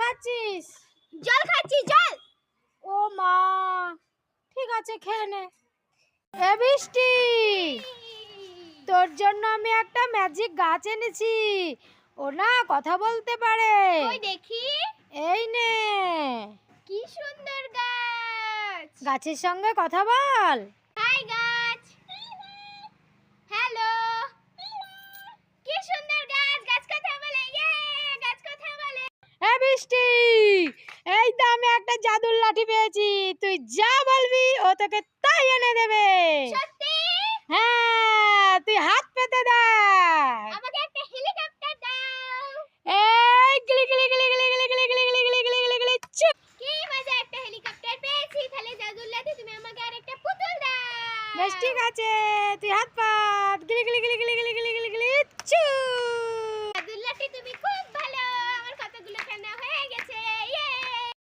খাচ্ছিস? জল খাচ্ছি জল। ও মা ঠিক আছে খেয়ে নে। এ বৃষ্টি তোর জন্য আমি একটা ম্যাজিক গাছ এনেছি। ও না কথা বলতে পারে। ওই দেখি? এই নে। কি সুন্দর গাছ। গাছের সঙ্গে কথা বল। মিষ্টি এই তো আমি একটা জাদুর লাঠি পেয়েছি তুই যা বলবি ও তোকে তাই এনে দেবে সত্যি হ্যাঁ তুই হাত পেতে দাও আমাকে একটা হেলিকপ্টার দাও এই গলি গলি গলি গলি গলি গলি গলি গলি গলি গলি গলি গলি কি মজা একটা হেলিকপ্টার পেয়েছি তাহলে জাদুর লাঠি তুমি আমাকে পুতুল দাও বেশ ঠিক আছে তুই হাত পাত গলি